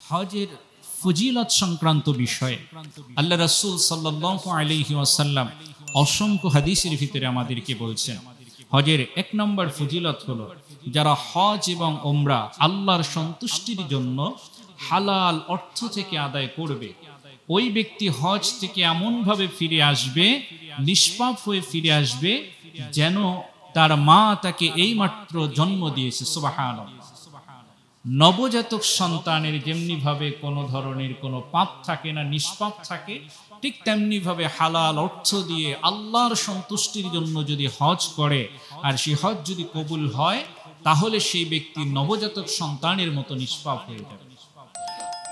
হজের ফজিলত সংক্রান্ত বিষয়ে আল্লাহ রাসূল সাল্লাল্লাহু আলাইহি ওয়াসাল্লাম অসংখ্য হাদিসের ভিতরে আমাদেরকে বলছেন, হজের এক নম্বর ফজিলত হলো যারা হজ এবং ওমরা আল্লাহর সন্তুষ্টির জন্য হালাল অর্থ থেকে আদায় করবে, ওই ব্যক্তি হজ থেকে এমনভাবে ফিরে আসবে, নিষ্পাপ হয়ে ফিরে আসবে যেন তার মা তাকে এইমাত্র জন্ম দিয়েছে, সুবহানাল্লাহ। নবজাতক সন্তানের যেমনি ভাবে কোনো ধরনের কোনো পাপ থাকে না, নিষ্পাপ থাকে, ঠিক তেমনি ভাবে হালাল অর্থ দিয়ে আল্লাহর সন্তুষ্টির জন্য যদি হজ করে আর সেই হজ যদি কবুল হয়, তাহলে সেই ব্যক্তি নবজাতক সন্তানের মতো নিষ্পাপ হয়ে যাবে।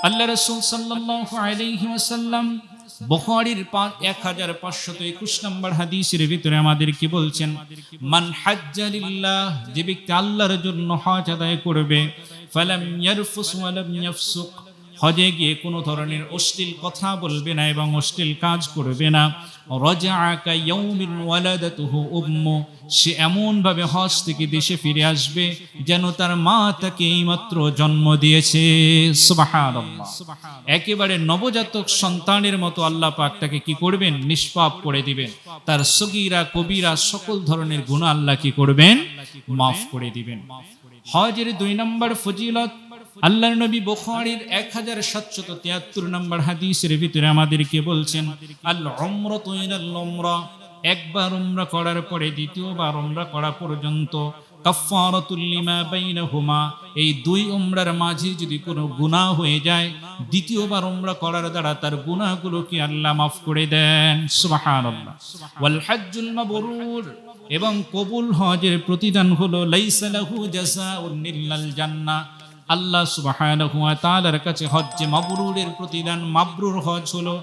আল্লাহ রসুল ওয়াসাল্লাম বুখারীর এক হাজার পাঁচশত একুশ নম্বর হাদিসের ভিতরে আমাদের কি বলছেন, মান হাজ্জালিল্লাহ যে ব্যক্তি আল্লাহর জন্য হজ আদায় করবে, ফালাম ইয়ারফুস ওয়ালাম ইয়াফসুক হজে গিয়ে কোনো ধরনের অশ্লীল কথা বলবে না এবং অশ্লীল কাজ করবে না। রজাআকা ইয়াউমিন ওয়ালাদাতুহু উম্মু, সে এমনভাবে হজ থেকে দেশে ফিরে আসবে যেন তার মা তাকে এইমাত্র জন্ম দিয়েছে। একেবারে নবজাতক সন্তানের মতো আল্লাহ পাক তাকে কি করবেন? নিষ্পাপ করে দিবেন। তার সগীরা, কবিরা সকল ধরনের গুনাহ আল্লাহ কি করবেন? মাফ করে দিবেন। হজের দুই নম্বর ফজিলত আল্লাহর নবী বুখারীর এক হাজার সাতশত তিয়াত্তর নম্বর হাদিসের ভিতরে আমাদেরকে বলছেন, আল উমরাতু ইলাল উমরা। একবার উমরা করার পরে, দ্বিতীয়বার উমরা করা পর্যন্ত এই দুই উমরার মাঝে যদি কোনো গুনাহ হয়ে যায়, দ্বিতীয়বার উমরা করার দ্বারা তার গুনাহগুলোকে আল্লাহ মাফ করে দেন। সুবহানাল্লাহ। এবং কবুল হজের প্রতিদান হলো, লাইসা লাহু জাযাউন ইল্লাল জান্নাহ। আল্লাহ সুবহানাহু ওয়া তাআলার কাছে হজ্জে মাবরুরের প্রতিদান মাবরুর হজ হলো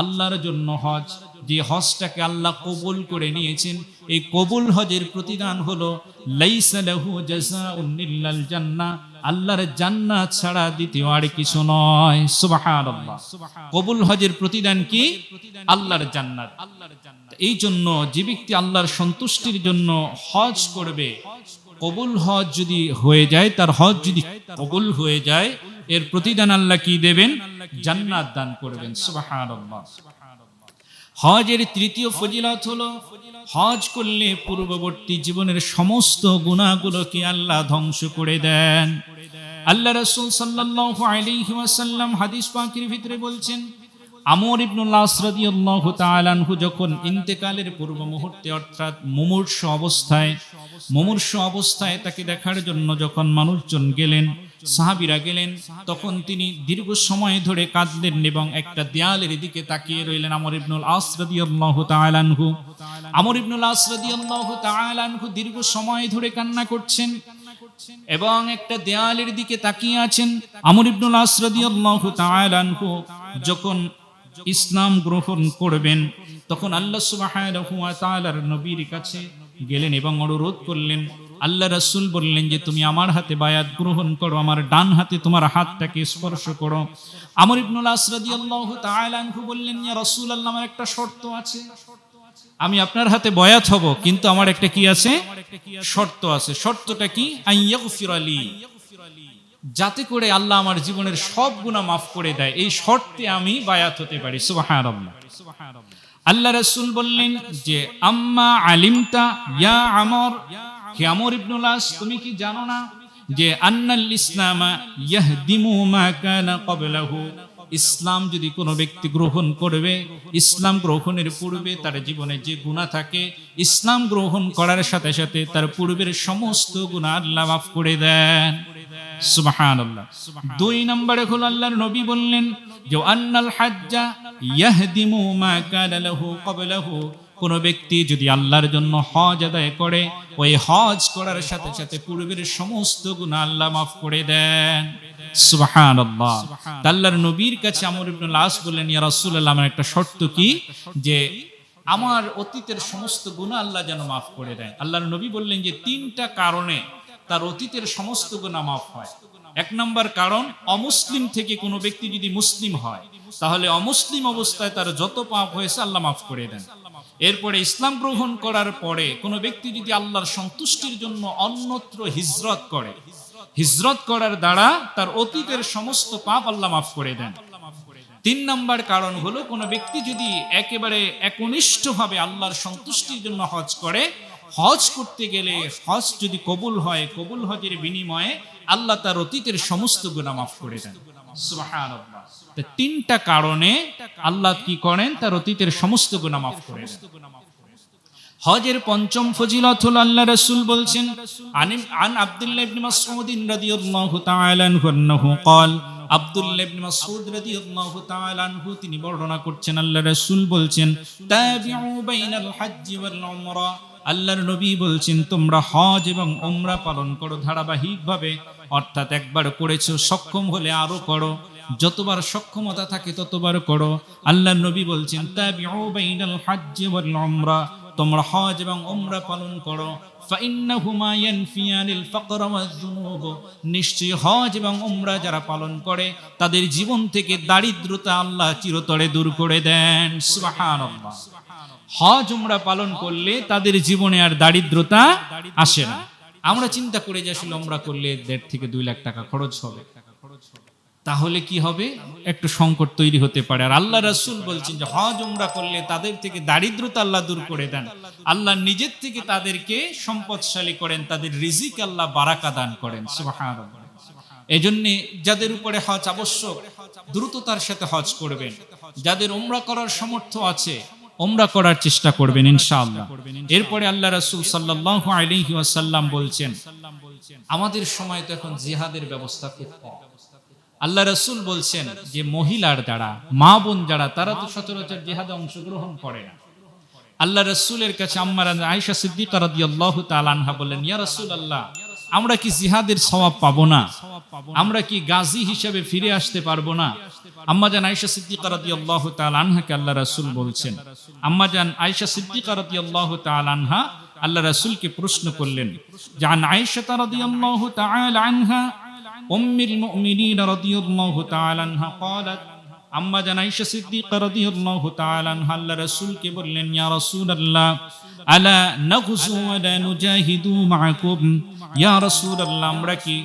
আল্লাহর জন্য হজ। যে হজটাকে আল্লাহ কবুল করে নিয়েছেন, এই কবুল হজের প্রতিদান হলো জান্নাহ। আল্লাহর জান্নাত ছাড়া দ্বিতীয় আর কিছু নয়। সুবহানাল্লাহ। কবুল হজের প্রতিদান কি? আল্লাহর জান্নাত। এই জন্য যে ব্যক্তি আল্লাহর সন্তুষ্টির জন্য হজ করবে কবুল হজ যদি হয়ে যায়, তার হজ যদি কবুল হয়ে যায়, এর প্রতিদান আল্লাহ কি দেবেন? জান্নাত দান করবেন। সুবহানাল্লাহ। হজের তৃতীয় ফজিলত হলো, হজ করলে পূর্ববর্তী জীবনের সমস্ত গুণাগুলোকে আল্লাহ ধ্বংস করে দেন। আল্লাহ রাসূল সাল্লাল্লাহু আলাইহি ওয়াসাল্লাম হাদিস পাকের ভিতরে বলছেন আমর ইবনুল আস রাদিয়াল্লাহু তাআলা আনহু যখন ইন্তেকালের পূর্ব মুহূর্তে অর্থাৎ মুমূর্ষ অবস্থায় মুমূর্ষ অবস্থায় তাকে দেখার জন্য যখন মানুষজন গেলেন, সাহাবিরা গেলেন, তখন তিনি দীর্ঘ সময় ধরে কাঁদলেন এবং একটা দেয়ালের দিকে তাকিয়ে রইলেন আমর ইবনুল আস রাদিয়াল্লাহু তাআলা আনহু। আমর ইবনুল আস রাদিয়াল্লাহু তাআলা আনহু দীর্ঘ সময় ধরে কান্না করছেন এবং একটা দেয়ালের দিকে তাকিয়ে আছেন। আমর ইবনুল আস রাদিয়াল্লাহু তাআলা যখন ইসলাম গ্রহণ করবেন, তখন আল্লাহ তাআলার নবীর কাছে গেলেন এবং অনুরোধ করলেন, আল্লাহ রসুল বললেন যে, তুমি আমার হাতে বায়াত গ্রহণ করো, আমার ডান হাতে তোমার হাতটাকে স্পর্শ করো। আমর ইবনুল আনহু বললেন, ইয়া রাসূলুল্লাহ, আমার একটা শর্ত আছে। আমি আপনার হাতে বয়াত হব, কিন্তু আমার একটা কি আছে? শর্ত আছে। শর্তটা কি? আইয়াগফির আলী যাতে করে আল্লাহ আমার জীবনের সব গুণা মাফ করে দেয়। এই শর্তে আমি বায়াত হতে পারি। আল্লাহ রাসূল বললেন যে, আম্মা আলিমতা ইয়া আমর। হে আমর ইবনুলাস তুমি কি জানো না যে, আন্নাল ইসলামা ইয়াহদিমু মা কানা ক্বাবলাহু? ইসলাম যদি কোনো ব্যক্তি গ্রহণ করবে, ইসলাম গ্রহণের পূর্বে তার জীবনে যে গুণা থাকে, ইসলাম গ্রহণ করার সাথে সাথে তার পূর্বের সমস্ত গুণা আল্লাহ মাফ করে দেন। সুবহানাল্লাহ। দুই নম্বরে হলো আল্লাহর নবী বললেন যে আন্নাল হাজ্জা ইয়াহদিমু মা কানা লাহু ক্বাবলাহু। কোন ব্যক্তি যদি আল্লাহর জন্য হজ আদায় করে, ওই হজ করার সাথে সাথে পূর্বের সমস্ত গুনাহ আল্লাহ মাফ করে দেন। সুবহানাল্লাহ। আল্লাহর নবীর কাছে আমর ইবনুল আস বললেন, ইয়া রাসূলুল্লাহ, আমার একটা শর্ত কি? যে, আমার অতীতের সমস্ত গুনাহ আল্লাহ যেন মাফ করে দেয়। আল্লাহর নবী বললেন যে, তিনটা কারণে তার অতীতের সমস্ত গুনাহ মাফ হয়। এক নম্বর কারণ, অমুসলিম থেকে কোনো ব্যক্তি যদি মুসলিম হয়, তাহলে অমুসলিম অবস্থায় তার যত পাপ হয়েছে আল্লাহ মাফ করে দেন। এরপরে ইসলাম গ্রহণ করার পরে কোনো ব্যক্তি যদি আল্লাহর সন্তুষ্টির জন্য অন্যত্র হিজরত করে, হিজরত করার দ্বারা তার অতীতের সমস্ত পাপ আল্লাহ মাফ করে দেন। তিন নম্বর কারণ হলো, কোনো ব্যক্তি যদি একেবারে একনিষ্ঠভাবে আল্লাহর সন্তুষ্টির জন্য হজ করে হজ করতে গেলে হজ যদি কবুল হয় কবুল হজের বিনিময়ে আল্লাহ তার অতীতের সমস্ত গুণা মাফ করে দেন সুবহানাল্লাহ। তা তিনটা কারণে আল্লাহ কি করেন তার অতীতের সমস্ত গুণা মাফ করে দেন হজের পঞ্চম ফজিলত হল আল্লাহ রাসূল বলছেন আনিম আন আব্দুল্লাহ ইবনে মাসউদ রাদিয়াল্লাহু তাআলা আনহু আন্নাহু قال আব্দুল্লাহ ইবনে মাসউদ রাদিয়াল্লাহু তাআলা আনহু তিনি বর্ণনা করছেন আল্লাহ রাসূল বলছেন তাবিউ বাইনাল হজ্জ ওয়াল উমরা আল্লাহর নবী বলছেন, তোমরা হজ এবং উমরা পালন করো ধারাবাহিকভাবে। অর্থাৎ একবার করেছ, সক্ষম হলে আরও করো। যতবার সক্ষমতা থাকে ততবার করো। আল্লাহর নবী বলছেন তোমরা হজ এবং উমরা পালন করো। নিশ্চয়ই হজ এবং উমরা যারা পালন করে, তাদের জীবন থেকে দারিদ্রতা আল্লাহ চিরতরে দূর করে দেন। সুবহানাল্লাহ। হজ উমরা পালন করলে তাদের জীবনে আর দারিদ্রতা আসে না। আমরা চিন্তা করে যে আসলে উমরা করলে দেড় থেকে দুই লাখ টাকা খরচ হবে। তাহলে কি হবে? একটু সংকট তৈরি হতে পারে। আর আল্লাহ রাসূল বলছেন যে হজ উমরা করলে তাদের থেকে দারিদ্রতা আল্লাহ দূর করে দেন। আল্লাহ নিজের থেকে তাদেরকে সম্পদশালী করেন, তাদের রিজিক আল্লাহ বারাকা দান করেন। সুবহানাল্লাহ। এজন্য যাদের উপরে হজ আবশ্যক, দ্রুততার সাথে হজ করবেন। যাদের উমরা করার সামর্থ্য আছে উমরা করার চেষ্টা করবেন ইনশাআল্লাহ। এরপরে আল্লাহ রাসূল সাল্লাল্লাহু আলাইহি ওয়াসাল্লাম বলছেন আমাদের সময় তো এখন জিহাদের ব্যবস্থা খুব কম। আল্লাহ রসুল বলছেন যে মহিলার দ্বারা মা বোন যারা তারা তো সচরাচর জেহাদে অংশগ্রহণ করে না। আল্লাহ রসুলের কাছে আম্মার আয়েশা সিদ্দিকা রাদিয়াল্লাহু তাআলা আনহা বলেন ইয়া রাসূলুল্লাহ আমরা কি জিহাদের সওয়াব পাবো না? আমরা কি গাজী হিসেবে ফিরে আসতে পারব না? আম্মাজান আয়েশা সিদ্দিকা রাদিয়াল্লাহু তাআলা আনহাকে আল্লাহ রাসূল বলছেন আম্মাজান আয়েশা সিদ্দিকা রাদিয়াল্লাহু তাআলা আনহা আল্লাহ রাসূলকে প্রশ্ন করলেন জান আয়েশা রাদিয়াল্লাহু তাআলা আনহা أم المؤمنين رضي الله تعالى عنها قالت আম্মা জান আয়েশা সিদ্দিকা রাদিয়াল্লাহু তাআলা আনহা আল্লাহ রাসূলকে বললেন ইয়া রাসূলুল্লাহ আলা নাগজু ওয়া লা নুজাহিদু মাআকুম ইয়া রাসূলুল্লাহ আমরা কি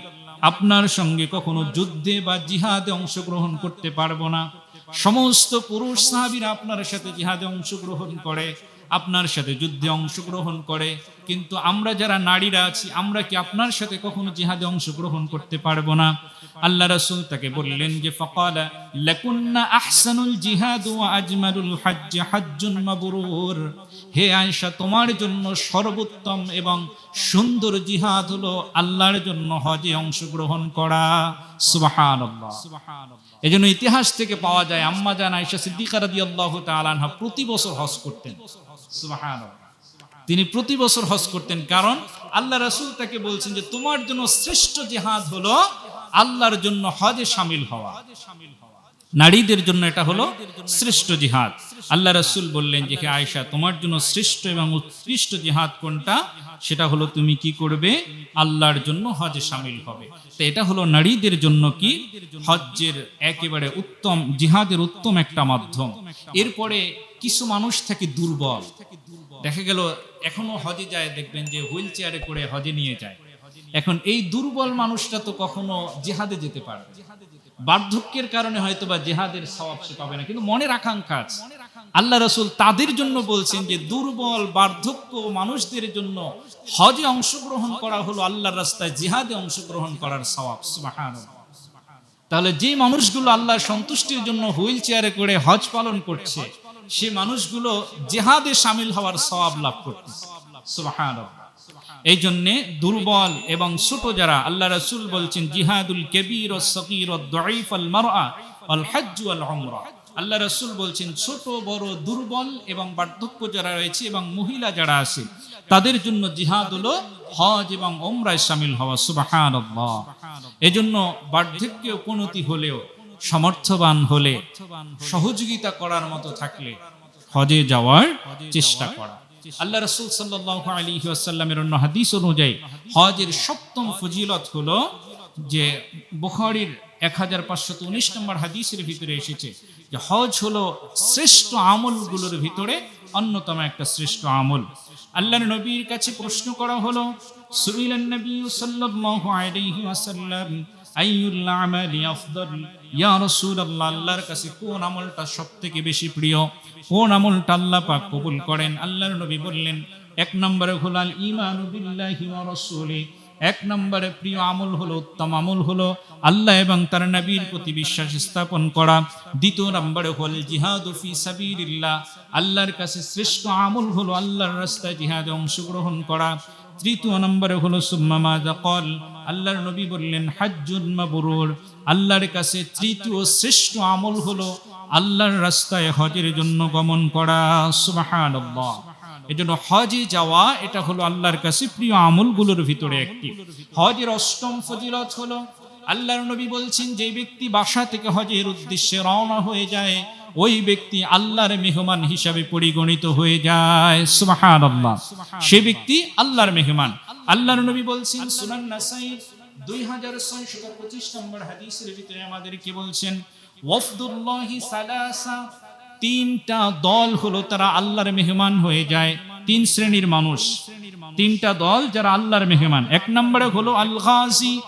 আপনার সঙ্গে কখনো যুদ্ধে বা জিহাদে অংশগ্রহণ করতে পারব না। সমস্ত পুরুষ সাহাবীরা আপনার সাথে জিহাদে অংশগ্রহণ করে, আপনার সাথে যুদ্ধে অংশগ্রহণ করে। কিন্তু আমরা যারা নারীরা আছি, আমরা কি আপনার সাথে কখনো জিহাদে অংশগ্রহণ করতে পারব না? আল্লাহ রাসূল তাকে বললেন যে, ফাকালা লাকুন্না আহসানুল জিহাদ ওয়া আজমালুল হজ্জ হজ্জুন মাবরুর। হে আয়েশা তোমার জন্য সর্বোত্তম এবং সুন্দর জিহাদ হলো আল্লাহর জন্য হজে অংশগ্রহণ করা। সুবহানাল্লাহ। এজন্য ইতিহাস থেকে পাওয়া যায় আম্মা জান আয়েশা সিদ্দিকা রাদিয়াল্লাহু তাআলা আনহা প্রতি বছর হজ করতেন। সুবহানাল্লাহ। তিনি প্রতি বছর হজ করতেন কারণ আল্লাহ রাসূল তাকে বলছেন যে তোমার জন্য শ্রেষ্ঠ জিহাদ হলো আল্লাহর জন্য হজে সামিল হওয়া। নারীদের জন্য এটা হলো শ্রেষ্ঠ জিহাদ। আল্লাহ রসুল বললেন যে, হে আয়েশা, তোমার জন্য শ্রেষ্ঠ এবং উৎকৃষ্ট জিহাদ কোনটা? সেটা হলো তুমি কি করবে? আল্লাহর জন্য হজে শামিল হবে। তো এটা হলো নারীদের জন্য কি? হজ্জের একেবারে উত্তম, জিহাদের উত্তম একটা মাধ্যম। এরপরে কিছু মানুষ থাকে দুর্বল। দেখা গেল, এখনও হজে যায়, দেখবেন যে হুইল চেয়ারে করে হজে নিয়ে যায়। এখন এই দুর্বল মানুষটা তো কখনো জিহাদে যেতে পারবে। বার্ধক্যের কারণে হয়তো বা জেহাদের সওয়াব সে পাবে না। কিন্তু মনের আকাঙ্ক্ষা আছে আল্লাহ রসুল তাদের জন্য বলছেন যে, দুর্বল, বার্ধক্য মানুষদের জন্য হজে অংশগ্রহণ করা হলো আল্লাহর রাস্তায়, জিহাদে অংশগ্রহণ করার সুবহানাল্লাহ। তাহলে যে মানুষগুলো আল্লাহ সন্তুষ্টির জন্য হুইল চেয়ারে করে হজ পালন করছে, সে মানুষগুলো জেহাদে সামিল হওয়ার সওয়াব লাভ করতেছে। সুবহানাল্লাহ। এই জন্যে দুর্বল এবং ছোট যারা, আল্লাহ রসুল বলছেন, জিহাদুল কেবির সকির আল্লাহ রসুল বলছেন, ছোট, বড়, দুর্বল এবং বার্ধক্য যারা রয়েছে এবং মহিলা যারা আছে, তাদের জন্য জিহাদ হলো হজ এবং ওমরায় সামিল হওয়া, সুবহানাল্লাহ। এজন্য বার্ধক্যে উপনতি হলেও, সমর্থবান হলে, সহযোগিতা করার মতো থাকলে, হজে যাওয়ার চেষ্টা করা। আল্লাহ রসুল সাল্লাহ আলী আসাল্লামের অন্য হাদিস অনুযায়ী, হজের সপ্তম ফজিলত হলো যে বুখারির এক হাজার পাঁচশত উনিশ নম্বর হাদিসের ভিতরে এসেছে যে হজ হলো শ্রেষ্ঠ আমলগুলোর ভিতরে অন্যতম একটা শ্রেষ্ঠ আমল। আল্লাহ নবীর কাছে প্রশ্ন করা হলো, সুইলান নবী সাল্লাল্লাহু আলাইহি আমলি আফদল? ইয়া রসুল আল্লাহ আল্লাহর কাছে কোন আমলটা সব থেকে বেশি প্রিয়? কোন আমলটা আল্লাহ পাক কবুল করেন? আল্লাহর নবী বললেন, এক নম্বরে হলাল ইমান রসুলি। এক নম্বরে প্রিয় আমল হলো, উত্তম আমল হলো আল্লাহ এবং তার নবীর প্রতি বিশ্বাস স্থাপন করা। দ্বিতীয় নম্বরে হল জিহাদুফি সাবিরিল্লাহ আল্লাহর কাছে শ্রেষ্ঠ আমল হলো আল্লাহর রাস্তায় জিহাদে অংশগ্রহণ করা। তৃতীয় নম্বরে হলো সুম্মামা কল আল্লাহর নবী বললেন হাজ্জুল মাবরুর। আল্লাহর কাছে তৃতীয় শ্রেষ্ঠ আমল হলো আল্লাহর রাস্তায় হজের জন্য গমন করা, সুবহানাল্লাহ। এজন্য হজে যাওয়া, এটা হলো আল্লাহর কাছে প্রিয় আমলগুলোর ভিতরে একটি। হজের অষ্টম ফজিলত হলো, আল্লাহর নবী বলছেন, যে ব্যক্তি বাসা থেকে হজের উদ্দেশ্যে রওনা হয়ে যায়, ওই ব্যক্তি আল্লাহর মেহমান হিসাবে পরিগণিত হয়ে যায়, সুবহানাল্লাহ। সে ব্যক্তি আল্লাহর মেহমান। আল্লাহর নবী বলছেন, সুনান নাসাই দুই হাজার ছয়শত পঁচিশ নম্বর হাদিসের ভিতরে আমাদেরকে বলছেন? ওয়ফদুল্লাহি সালাসা, তিনটা দল হলো তারা আল্লাহর মেহমান হয়ে যায়, তিন শ্রেণির মানুষ। তিনটা দল যারা আল্লাহর মেহমান। এক নম্বরে হলো আল গাজী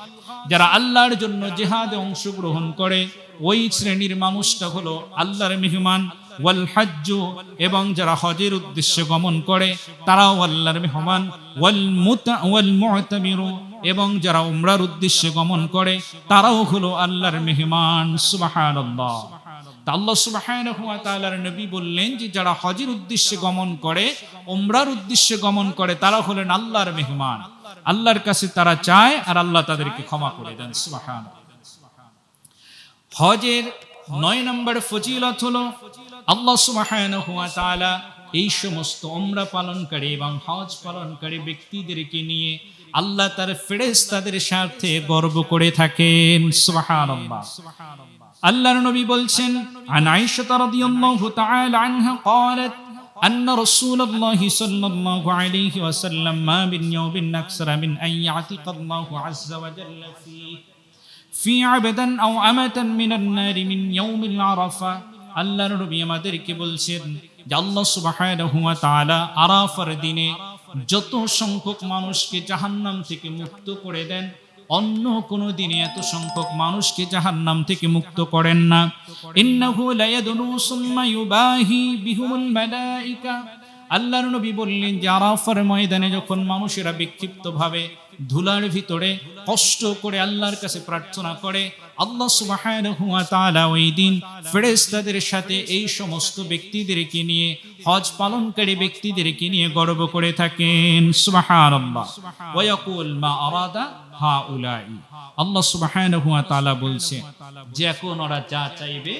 যারা আল্লাহর জন্য জেহাদে অংশগ্রহণ করে। ওই শ্রেণির মানুষটা হলো আল্লাহর মেহমান। ওয়াল হাজ্জু, এবং যারা হজের উদ্দেশ্যে গমন করে, তারাও আল্লাহর মেহমান। ওয়াল মুতা, ওয়াল মুতামিরু, এবং যারা উমরার উদ্দেশ্যে গমন করে, তারাও হলো আল্লাহর মেহমান। সুবহানাল্লাহ। আল্লাহ সুবহানাহু নবী বললেন যে, যারা হজের উদ্দেশ্যে গমন করে, উমরার উদ্দেশ্যে গমন করে তারা হলেন আল্লাহর মেহমান। আল্লাহর কাছে তারা চায়, আর আল্লাহ তাদেরকে ক্ষমা করে দেন। সুবহানাল্লাহ। হজের নয় নম্বর ফজিলত হলো আল্লাহ সুবহানাহু ওয়া তাআলা এই সমস্ত ওমরা পালনকারী এবং হজ পালনকারী ব্যক্তিদেরকে নিয়ে আল্লাহ তার ফেরেশতাদের সাথে গর্ব করে থাকেন সুবহানাল্লাহ আল্লাহর নবী বলছেন আন আয়েশা রাদিয়াল্লাহু তাআলা আনহা قالت أن رسول الله صلى الله عليه وسلم ما من يوم أكثر من أن يعتق الله عز وجل فيه في عبدا أو أمة من النار من يوم العرفة আল্লাহর নবী আমাদেরকে বলছেন যে আল্লাহ সুবহানাহু ওয়া তাআলা আরাফার দিনে যত সংখ্যক মানুষকে জাহান্নাম থেকে মুক্ত করে দেন, অন্য কোনো দিনে এত সংখ্যক মানুষকে জাহান্নাম থেকে মুক্ত করেন না। ইন্নাহু লায়াদনু সুম্মা ইউবাহি বিহুমুল মালাইকা। আল্লাহর নবী বললেন যে আরাফার ময়দানে যখন মানুষেরা বিক্ষিপ্তভাবে ধুলার ভিতরে কষ্ট করে আল্লাহর কাছে প্রার্থনা করে আল্লাহ সুবহানাহু ওয়া তাআলা ওই দিন ফেরেশতাদের সাথে এই সমস্ত ব্যক্তিদেরকে নিয়ে, হজ পালনকারী ব্যক্তিদেরকে নিয়ে গর্ব করে থাকেন। সুবহানাল্লাহ। ওয়া ইয়াকুল মা আরাদা আল্লাহ সুবহানাহু ওয়া তাআলা বলছে, যে এখন ওরা যা চাইবে,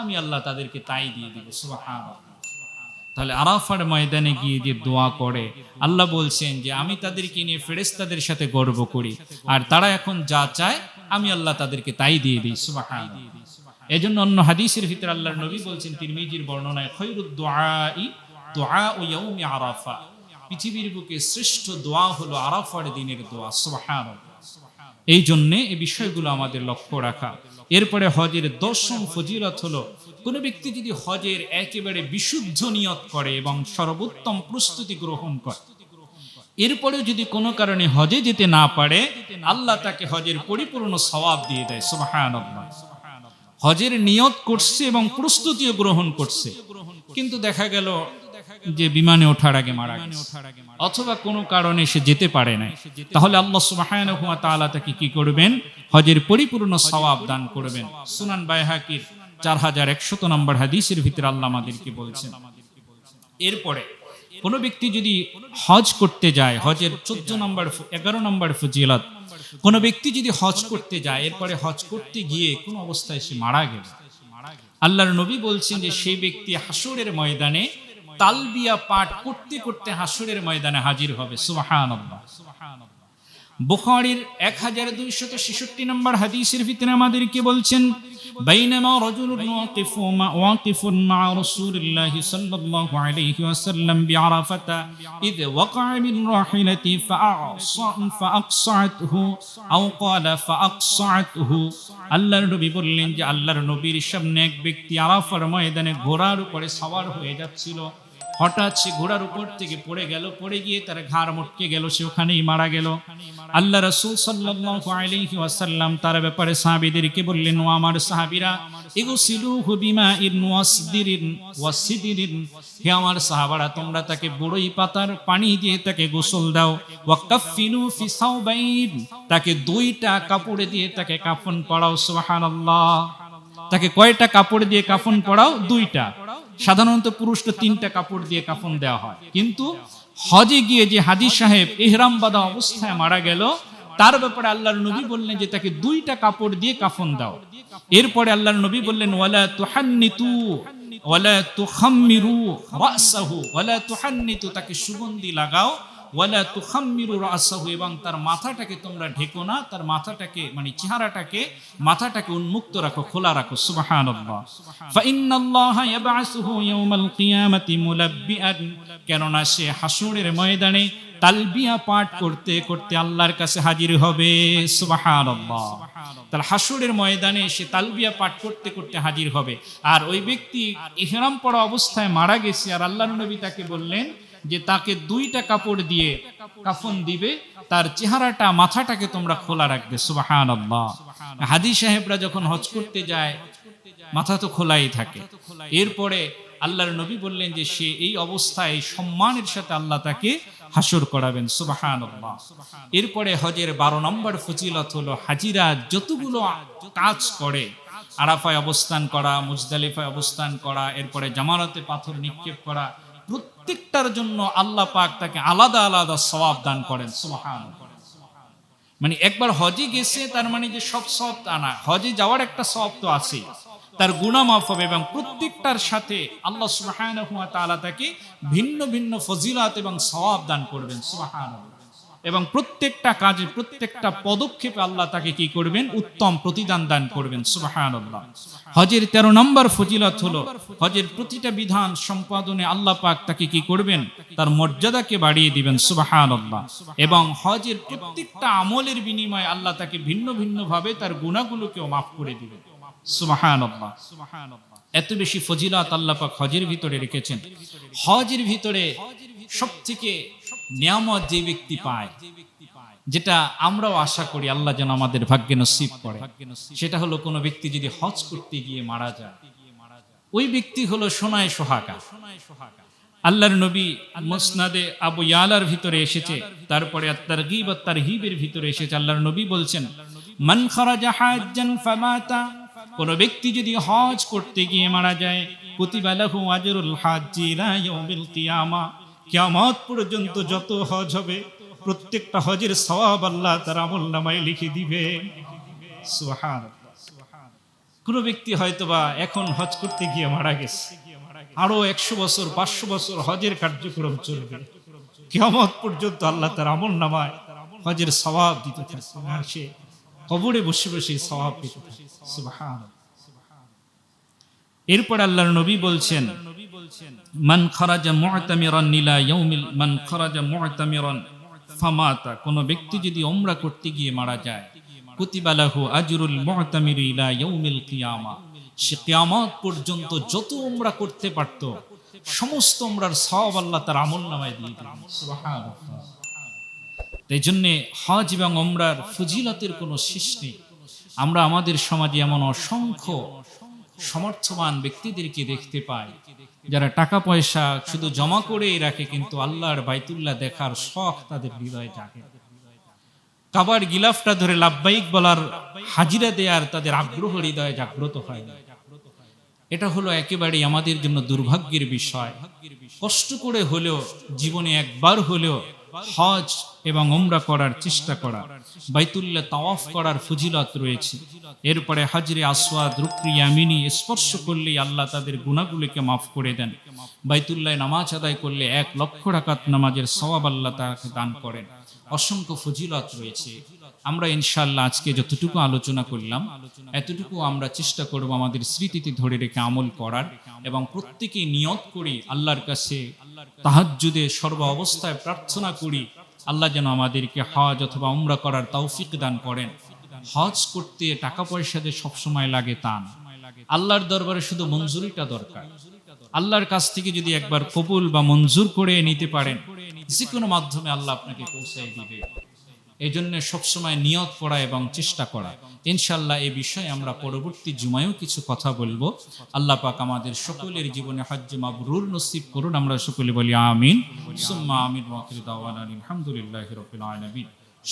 আমি আল্লাহ তাদেরকে তাই দিয়ে দিব। সুবহানাল্লাহ। তাহলে আরাফার ময়দানে গিয়ে যে দোয়া করে, আল্লাহ বলছেন যে, আমি তাদেরকে নিয়ে ফেরেশতাদের সাথে গর্ব করি। আর তারা এখন যা চায় আমি আল্লাহ তাদেরকে তাই দিয়ে দিই সুবাহান এজন্য অন্য হাদিসের ভিতরে আল্লাহর নবী বলছেন, তিরমিজির বর্ণনায়, খৈরুদ দোয়াই দোয়া ও ইয়াউমি আরাফা। পৃথিবীর বুকে শ্রেষ্ঠ দোয়া হলো আরাফার দিনের দোয়া সুবাহান এই জন্যে এই বিষয়গুলো আমাদের লক্ষ্য রাখা। এরপরে হজের দশম ফজিলত হলো, কোনো ব্যক্তি যদি হজের একেবারে বিশুদ্ধ নিয়ত করে এবং সর্বোত্তম প্রস্তুতি গ্রহণ করে এরপরেও যদি কোনো কারণে হজে যেতে না পারে, আল্লাহ তাকে হজের পরিপূর্ণ সওয়াব দিয়ে দেয়, সুবহানাল্লাহ। হজের নিয়ত করছে এবং প্রস্তুতিও গ্রহণ করছে। কিন্তু দেখা গেল যে বিমানে ওঠার আগে মারা অথবা কোনো কারণে সে যেতে পারে না তাহলে আল্লাহ সুবহানাহু ওয়া তাআলা তাকে কি করবেন? হজের পরিপূর্ণ সওয়াব দান করবেন। সুনান বাইহাকির চার হাজার একশত নম্বর হাদিসের ভিতরে আল্লাহ আমাদেরকে বলছেন। এরপরে কোনো ব্যক্তি যদি হজ করতে যায়, হজের চোদ্দ নম্বর এগারো নম্বর ফজিলত, কোনো ব্যক্তি যদি হজ করতে যায়, এরপরে হজ করতে গিয়ে কোন অবস্থায় সে মারা গেল। আল্লাহর নবী বলছেন যে সেই ব্যক্তি হাসুরের ময়দানে তালবিয়া পাঠ করতে করতে হাসুরের ময়দানে হাজির হবে, সুবহানাল্লাহ। বুখারির এক হাজার দুইশত ছেষট্টি নম্বর হাদিসের ভিতরে আমাদেরকে বলছেন, বাইনামা রজুল ওয়াকিফু মা ওয়াকিফুন মা রাসূলুল্লাহি সাল্লাল্লাহু আলাইহি ওয়াসাল্লাম বিআরাফাতা, ইদ ওয়াকা মিন রাহিলাতি ফাআসা ফাআকসাতহু আও ক্বালা ফাআকসাতহু আল্লাহর নবী বললেন যে, আল্লাহর নবীর সামনে এক ব্যক্তি আরাফার ময়দানে ঘোড়ার উপরে সওয়ার হয়ে যাচ্ছিল। হঠাৎ সে ঘোড়ার উপর থেকে পড়ে গেল, পড়ে গিয়ে তার ঘাড় মটকে গেল, সে ওখানেই মারা গেল। আল্লাহ রসুল সাল্লাল্লাহু আলাইহি ওয়াসাল্লাম তার ব্যাপারে সাহাবীদেরকে বললেন, ও আমার সাহাবীরা হে আমার সাহাবারা, তোমরা তাকে বড়ই পাতার পানি দিয়ে তাকে গোসল দাও। ওয়াকাফিনু ফি সাওবাইন, তাকে দুইটা কাপড়ে দিয়ে তাকে কাফন পরাও, সুবহানাল্লাহ। তাকে কয়টা কাপড় দিয়ে কাফন পরাও? দুইটা। সাধারণত পুরুষকে তিনটা কাপড় দিয়ে কাফন দেওয়া হয়। কিন্তু হজে গিয়ে যে হাজি সাহেব এহরাম বাদা অবস্থায় মারা গেল, তার ব্যাপারে আল্লাহর নবী বললেন যে তাকে দুইটা কাপড় দিয়ে কাফন দাও। এরপরে আল্লাহর নবী বললেন, ওয়ালা তুহান্নিতু, ওয়ালা তুখাম্মিরু রাসাহু ওয়ালা তুহান্নিতু, তাকে সুগন্ধি লাগাও ওয়ালা তুখাম্মিরু রাসাহু এবং তার মাথাটাকে তোমরা ঢেকো না তার মাথাটাকে মানে চেহারাটাকে মাথাটাকে উন্মুক্ত রাখো খোলা রাখো সুবহানাল্লাহ। ফাইন্নাল্লাহা ইয়াবআসুহু ইয়াউমাল কিয়ামাতি মুলাব্বিআন কেননা সে হাসুরের ময়দানে তালবিয়া পাঠ করতে করতে আল্লাহর কাছে হাজির হবে সুবহানাল্লাহ। তার হাসুরের ময়দানে সে তালবিয়া পাঠ করতে করতে হাজির হবে। আর ওই ব্যক্তি ইহরাম পড়া অবস্থায় মারা গেছে আর আল্লাহ নবী তাকে বললেন যে তাকে দুইটা কাপড় দিয়ে কাফন দিবে, তার চেহারাটা, মাথাটাকে তোমরা খোলা রাখবে সুবাহান হাদি সাহেবরা যখন হজ করতে যায়, মাথা তো খোলাই থাকে। এরপরে আল্লাহর নবী বললেন যে সে এই অবস্থায় সম্মানের সাথে আল্লাহ তাকে হাসর করাবেন সুবাহান এরপরে হজের বারো নম্বর ফজিলত হলো, হাজিরা যতগুলো কাজ করে, আরাফায় অবস্থান করা, মুজদালিফায় অবস্থান করা, এরপরে জামানতে পাথর নিক্ষেপ করা প্রত্যেকটার জন্য আল্লাহ পাক তাকে আলাদা আলাদা সবাব দান করেন মানে একবার হজে গেছে, তার মানে যে সব সব আনা হজে যাওয়ার একটা সব তো আছে। তার গুণা মাফ হবে এবং প্রত্যেকটার সাথে আল্লাহ তাআলা তাকে ভিন্ন ভিন্ন ফজিলাত এবং সবাব দান করবেন, সুবহানাল্লাহ। এবং প্রত্যেকটা কাজে, প্রত্যেকটা পদক্ষেপে আল্লাহ তাকে কি করবেন? উত্তম প্রতিদান দান করবেন। সুবহানাল্লাহ। হজের তেরো নম্বর ফজিলত হলো, হজের প্রতিটা বিধান সম্পাদনে আল্লাহ পাক তাকে কি করবেন? তার মর্যাদাকে বাড়িয়ে দিবেন। সুবহানাল্লাহ। এবং হজের প্রত্যেকটা আমলের বিনিময়ে আল্লাহ তাকে ভিন্ন ভিন্ন ভাবে তার গুণাগুলোকেও মাফ করে দিবেন। সুবহানাল্লাহ। এত বেশি ফজিলাত আল্লাহ পাক হজের ভিতরে রেখেছেন। হজের ভিতরে সব থেকে নিয়ামত যে ব্যক্তি পায়, যেটা আমরাও আশা করি আল্লাহ যেন আমাদের ভাগ্যে নসিব করে। সেটা হলো কোনো ব্যক্তি যদি হজ করতে গিয়ে মারা যায়, ওই ব্যক্তি হলো সোনায় সোহাগা। আল্লাহর নবী মুসনাদে আবু ইয়ালার ভিতরে এসেছে, তারপরে তার গিব তার হিবের ভিতরে এসেছে। আল্লাহর নবী বলছেন, মান খারাজা হাজ্জান ফামাতা। কোন ব্যক্তি যদি হজ করতে গিয়ে মারা যায় প্রতিবালাহু আজরুল হাজ্জি ইয়াউমিল কিয়ামা। কিয়ামত পর্যন্ত যত হজ হবে, প্রত্যেকটা হজের সওয়াব আল্লাহ তার আমল নামায় লিখে দিবে। কোন ব্যক্তি হয়তোবা এখন হজ করতে গিয়ে মারা গেছে। আরও একশো বছর, পাঁচশো বছর হজের কার্যক্রম চলবে। কিয়ামত পর্যন্ত আল্লাহ তার আমল নামায় হজের সওয়াব দিতে থাকবে সে কবরে বসে বসে থাকে এরপর আল্লাহর নবী বলছেন মান খারাজা মুআতামিরান নিলা ইয়াউমিল, মান খারাজা মুআতামিরান ফামাতা। কোন ব্যক্তি যদি ওমরা করতে গিয়ে মারা যায় কুতিবালাহু আজরুল মুআতামির ইলা ইয়াউমিল কিয়ামা। সে কিয়ামত পর্যন্ত যত ওমরা করতে পারত, সমস্ত ওমরার সওয়াব আল্লাহ তার আমলনামায় দিয়ে দিলেন। তাই জন্যে হজ এবং ওমরার ফজিলতের কোনো শেষ নেই। আমরা আমাদের সমাজে এমন অসংখ্য সমর্থবান ব্যক্তিদেরকে দেখতে পাই। যারা টাকা পয়সা শুধু জমা করেই রাখে, কিন্তু আল্লাহর বাইতুল্লাহ দেখার শখ তাদের হৃদয়ে জাগে। কাবার গিলাফটা ধরে লাভবাহিক বলার হাজিরা দেয়ার তাদের আগ্রহ হৃদয়ে জাগ্রত হয় এটা হলো একেবারেই আমাদের জন্য দুর্ভাগ্যের বিষয়। কষ্ট করে হলেও, জীবনে একবার হলেও হজ এবং ওমরা করার চেষ্টা করা। বাইতুল্লা তাওয়াফ করার ফজিলত রয়েছে। এরপরে হাজরে আসওয়াদ, রুকরি, ইয়ামিনি স্পর্শ করলেই আল্লাহ তাদের গুণাগুলিকে মাফ করে দেন। বাইতুল্লাহ নামাজ আদায় করলে এক লক্ষ রাকাত নামাজের সওয়াব আল্লাহ তাকে দান করেন। অসংখ্য ফজিলত রয়েছে। আমরা ইনশাল্লাহ আজকে যতটুকু আলোচনা করলাম, এতটুকু আমরা চেষ্টা করব আমাদের স্মৃতিতে ধরে রেখে আমল করার এবং প্রত্যেকেই নিয়ত করি আল্লাহর কাছে তাহাজ্জুদে সর্ব অবস্থায় প্রার্থনা করি, আল্লাহ যেন আমাদেরকে হজ অথবা উমরা করার তৌফিক দান করেন। হজ করতে টাকা পয়সা যে সবসময় লাগে তা না। আল্লাহর দরবারে শুধু মঞ্জুরিটা দরকার। আল্লাহর কাছ থেকে যদি একবার কবুল বা মঞ্জুর করে নিতে পারেন, যে কোনো মাধ্যমে আল্লাহ আপনাকে পৌঁছাই দিবে। এই জন্য সবসময় নিয়ত পড়া এবং চেষ্টা করা। ইনশাল্লাহ এ বিষয়ে আমরা পরবর্তী জুমায়ও কিছু কথা বলব। আল্লাহ পাক আমাদের সকলের জীবনে হজ্জ মাবরুর নসিব করুন। আমরা সকলে বলি আমিন। সুম্মা আমিন ওয়াকির দাওয়ানা আলহামদুলিল্লাহি রাব্বিল আলামিন।